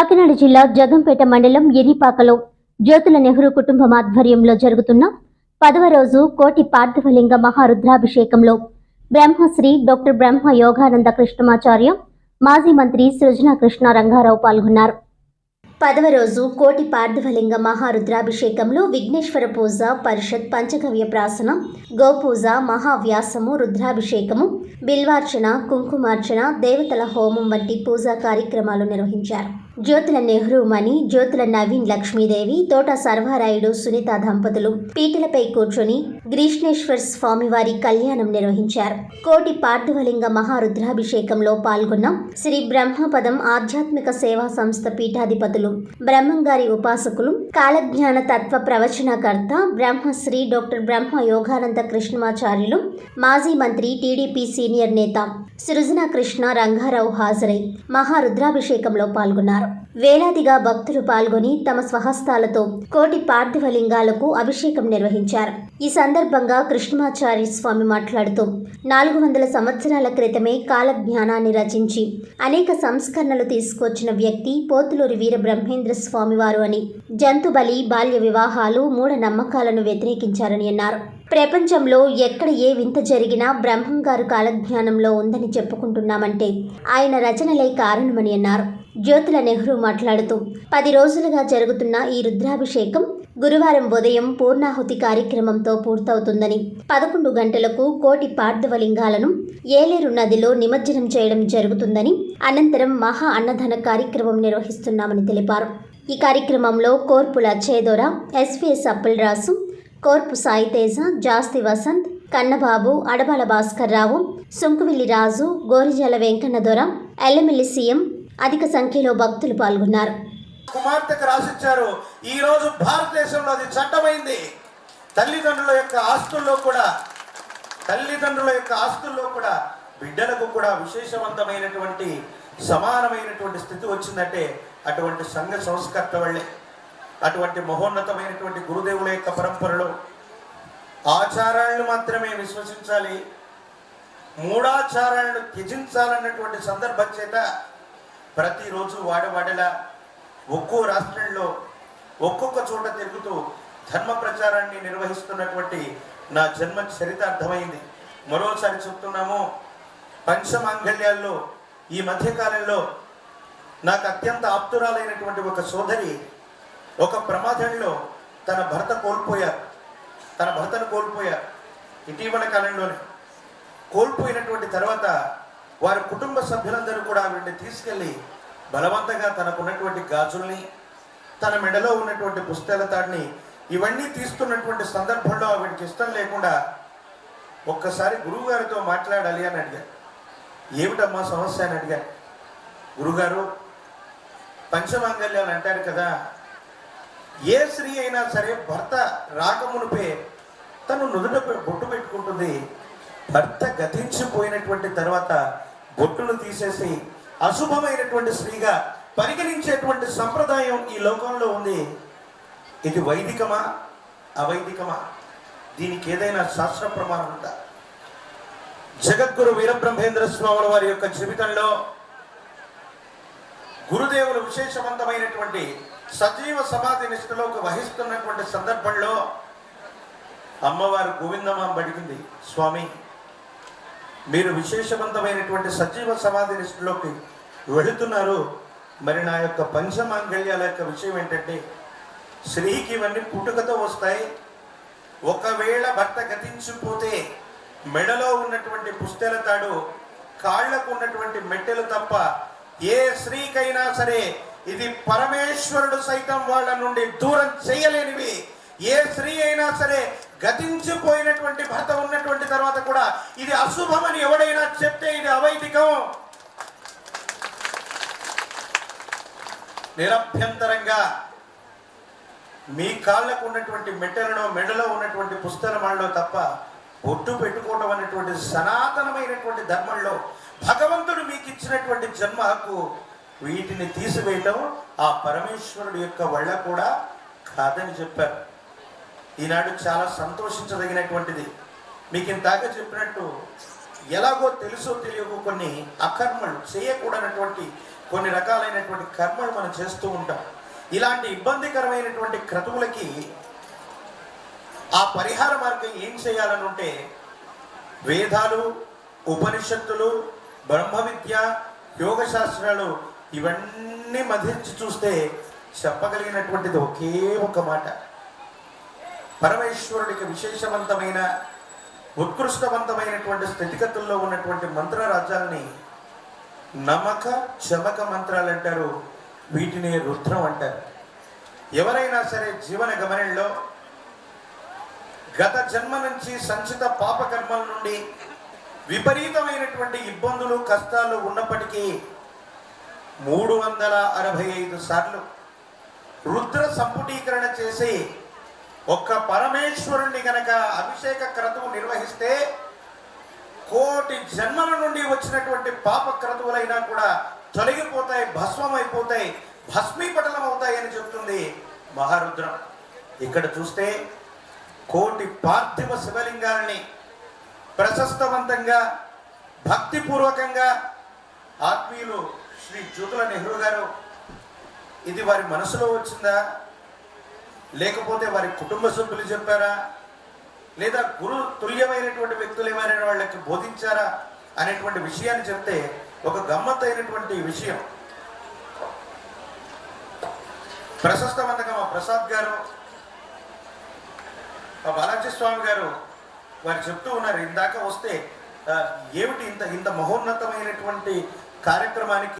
కాకినాడ జిల్లా జగంపేట మండలం ఎరిపాకలో జ్యోతుల నెహ్రూ కుటుంబం ఆధ్వర్యంలో జరుగుతున్న పదవ రోజు కోటి పార్థివలింగ మహారుద్రాభిషేకంలో బ్రహ్మశ్రీ డాక్టర్ బ్రహ్మ యోగానంద కృష్ణమాచార్య మాజీ మంత్రి సృజన కృష్ణ రంగారావు పాల్గొన్నారు. పదవ రోజు కోటి పార్థివలింగ మహారుద్రాభిషేకంలో విఘ్నేశ్వర పూజ పరిషత్ పంచగవ్య ప్రాసనం గోపూజ మహావ్యాసము రుద్రాభిషేకము బిల్వార్చన కుంకుమార్చన దేవతల హోమం వంటి పూజా కార్యక్రమాలు నిర్వహించారు. జ్యోతుల నెహ్రూ మణి జ్యోతుల నవీన్ లక్ష్మీదేవి తోట సర్వారాయుడు సునీత దంపతులు. పీటలపై కూర్చొని గ్రీష్ణేశ్వర్ స్వామివారి కళ్యాణం నిర్వహించారు. కోటి పార్థివలింగ మహారుద్రాభిషేకంలో పాల్గొన్న శ్రీ బ్రహ్మపదం ఆధ్యాత్మిక సేవా సంస్థ పీఠాధిపతులు బ్రహ్మంగారి ఉపాసకులు కాలజ్ఞాన తత్వ ప్రవచనకర్త బ్రహ్మశ్రీ డాక్టర్ బ్రహ్మ యోగానంద కృష్ణమాచార్యులు మాజీ మంత్రి టీడీపీ సీనియర్ నేత సృజన కృష్ణ రంగారావు హాజరై మహారుద్రాభిషేకంలో పాల్గొన్నారు. వేలాదిగా భక్తులు పాల్గొని తమ స్వహస్తాలతో కోటి పార్థివలింగాలకు అభిషేకం నిర్వహించారు. ఈ సందర్భంగా కృష్ణమాచార్య స్వామి మాట్లాడుతూ నాలుగు వందల సంవత్సరాల క్రితమే కాలజ్ఞానాన్ని రచించి అనేక సంస్కరణలు తీసుకొచ్చిన వ్యక్తి పోతులూరి వీర బ్రహ్మేంద్ర స్వామివారు అని జంతుబలి బాల్య వివాహాలు మూఢ నమ్మకాలను వ్యతిరేకించారని అన్నారు. ప్రపంచంలో ఎక్కడ ఏ వింత జరిగినా బ్రహ్మం గారు కాలజ్ఞానంలో ఉందని చెప్పుకుంటున్నామంటే ఆయన రచనలే కారణమని అన్నారు. జ్యోతుల నెహ్రూ మాట్లాడుతూ పది రోజులుగా జరుగుతున్న ఈ రుద్రాభిషేకం గురువారం ఉదయం పూర్ణాహుతి కార్యక్రమంతో పూర్తవుతుందని పదకొండు గంటలకు కోటి పార్థవలింగాలను ఏలేరు నదిలో నిమజ్జనం చేయడం జరుగుతుందని అనంతరం మహా అన్నదాన కార్యక్రమం నిర్వహిస్తున్నామని తెలిపారు. ఈ కార్యక్రమంలో కోర్పుల చేదోర ఎస్విఎస్ అప్పలరాసు కోర్పు సాయితేజ జాస్తి వసంత్ కన్నబాబు అడబాల భాస్కర్రావు సుంకువిల్లి రాజు గోరిజల వెంకన్న దొర ఎల్లమిల్లి సీఎం అధిక సంఖ్యలో భక్తులు పాల్గొన్నారు. కుమార్తెకు రాసిచ్చారు. ఈ రోజు భారతదేశంలో అది చట్టమైంది. తల్లిదండ్రుల యొక్క ఆస్తుల్లో కూడా తల్లిదండ్రుల యొక్క ఆస్తుల్లో కూడా బిడ్డలకు కూడా విశేషవంతమైనటువంటి సమానమైనటువంటి స్థితి వచ్చిందంటే అటువంటి సంఘ సంస్కర్త వల్లే అటువంటి మహోన్నతమైనటువంటి గురుదేవుల యొక్క పరంపరలో ఆచారాలను మాత్రమే విశ్వసించాలి. మూఢాచారాలను త్యజించాలన్నటువంటి సందర్భం చేత ప్రతిరోజు వాడవాడలా ఒక్కో రాష్ట్రంలో ఒక్కొక్క చోట తిరుగుతూ ధర్మ ప్రచారాన్ని నిర్వహిస్తున్నటువంటి నా జన్మ చరితార్థమైంది. మరోసారి చెప్తున్నాము పంచమాంగళ్యాల్లో ఈ మధ్యకాలంలో నాకు అత్యంత ఆప్తురాలైనటువంటి ఒక సోదరి ఒక ప్రమాదంలో తన భర్త కోల్పోయారు. తన భర్తను కోల్పోయారు. ఇటీవల కాలంలోనే కోల్పోయినటువంటి తర్వాత వారి కుటుంబ సభ్యులందరూ కూడా ఆవిడని తీసుకెళ్ళి బలవంతంగా తనకున్నటువంటి గాజుల్ని తన మెడలో ఉన్నటువంటి పుస్తల తాడిని ఇవన్నీ తీస్తున్నటువంటి సందర్భంలో ఆవిడకి ఇష్టం లేకుండా ఒక్కసారి గురువుగారితో మాట్లాడాలి అని అడిగారు. ఏమిటమ్మా సమస్య అని అడిగారు. గురుగారు పంచమాంగల్యాలు అంటారు కదా ఏ స్త్రీ అయినా సరే భర్త రాకమునిపే తను నుదుట బొట్టు పెట్టుకుంటుంది. భర్త గతించిపోయినటువంటి తర్వాత బొట్టును తీసేసి అశుభమైనటువంటి స్త్రీగా పరిగణించేటువంటి సంప్రదాయం ఈ లోకంలో ఉంది. ఇది వైదికమా? అవైదికమా? దీనికి ఏదైనా శాస్త్ర ప్రమాణం ఉందా? జగద్గురు వీరబ్రహ్మేంద్ర స్వాముల వారి యొక్క జీవితంలో గురుదేవులు విశేషవంతమైనటువంటి సజీవ సమాధి నిష్ఠలోకి వహిస్తున్నటువంటి సందర్భంలో అమ్మవారు గోవిందమ్మ అడిగింది స్వామి మీరు విశేషవంతమైనటువంటి సజీవ సమాధి నిష్ఠలోకి వెళుతున్నారు. మరి నా యొక్క పంచమాంగళ్యాల యొక్క విషయం ఏంటంటే స్త్రీకి ఇవన్నీ పుట్టుకతో వస్తాయి. ఒకవేళ భర్త గతించిపోతే మెడలో ఉన్నటువంటి పుస్తెల తాడు కాళ్ళకు ఉన్నటువంటి మెట్టెలు తప్ప ఏ స్త్రీకైనా సరే ఇది పరమేశ్వరుడు సైతం వాళ్ళ నుండి దూరం చేయలేనివి. ఏ స్త్రీ అయినా సరే గతించిపోయినటువంటి భర్త ఉన్నటువంటి తర్వాత కూడా ఇది అశుభమని ఎవడైనా చెప్తే ఇది అవైదికం. నిరభ్యంతరంగా మీ కాళ్ళకు ఉన్నటువంటి మెట్టలను మెడలో ఉన్నటువంటి పుస్తకమాలలో తప్ప బొట్టు పెట్టుకోవడం అనేటువంటి సనాతనమైనటువంటి ధర్మంలో భగవంతుడు మీకు ఇచ్చినటువంటి జన్మ హక్కు వీటిని తీసివేయటం ఆ పరమేశ్వరుడు యొక్క వల్ల కూడా కాదని చెప్పారు. ఈనాడు చాలా సంతోషించదగినటువంటిది. మీకు ఇంతాక చెప్పినట్టు ఎలాగో తెలుసో తెలియకో కొన్ని అకర్మలు చేయకూడనటువంటి కొన్ని రకాలైనటువంటి కర్మలు మనం చేస్తూ ఉంటాం. ఇలాంటి ఇబ్బందికరమైనటువంటి క్రతువులకి ఆ పరిహార మార్గం ఏం చేయాలని ఉంటే వేదాలు ఉపనిషత్తులు బ్రహ్మ విద్య యోగ శాస్త్రాలు ఇవన్నీ మధించి చూస్తే చెప్పగలిగినటువంటిది ఒకే ఒక మాట. పరమేశ్వరుడికి విశేషవంతమైన ఉత్కృష్టవంతమైనటువంటి స్థితిగతుల్లో ఉన్నటువంటి మంత్రరాజ్యాల్ని నమక చమక మంత్రాలు అంటారు. వీటిని రుద్రం అంటారు. ఎవరైనా సరే జీవన గమనంలో గత జన్మ నుంచి సంచిత పాపకర్మల నుండి విపరీతమైనటువంటి ఇబ్బందులు కష్టాలు ఉన్నప్పటికీ మూడు వందల అరవై ఐదు సార్లు రుద్ర సంపుటీకరణ చేసి ఒక్క పరమేశ్వరుణ్ణి గనక అభిషేక క్రతువు నిర్వహిస్తే కోటి జన్మల నుండి వచ్చినటువంటి పాప క్రతువులైనా కూడా తొలగిపోతాయి భస్మం అయిపోతాయి భస్మీపటలం అవుతాయి అని చెప్తుంది మహారుద్రం. ఇక్కడ చూస్తే కోటి పార్థివ శివలింగాలని ప్రశస్తవంతంగా భక్తిపూర్వకంగా ఆత్మీయులు శ్రీ జ్యోతుల నెహ్రూ గారు ఇది వారి మనసులో వచ్చిందా? లేకపోతే వారి కుటుంబ సభ్యులు చెప్పారా? లేదా గురు తుల్యమైనటువంటి వ్యక్తులు ఏమైనా వాళ్ళకి బోధించారా అనేటువంటి విషయాన్ని చెప్తే ఒక గమ్మత్తైనటువంటి విషయం. ప్రశస్తవంతగా మా ప్రసాద్ గారు మా బాలాజీ స్వామి గారు వారు చెప్తూ ఉన్నారు. ఇందాక వస్తే ఏమిటి ఇంత ఇంత మహోన్నతమైనటువంటి కార్యక్రమానికి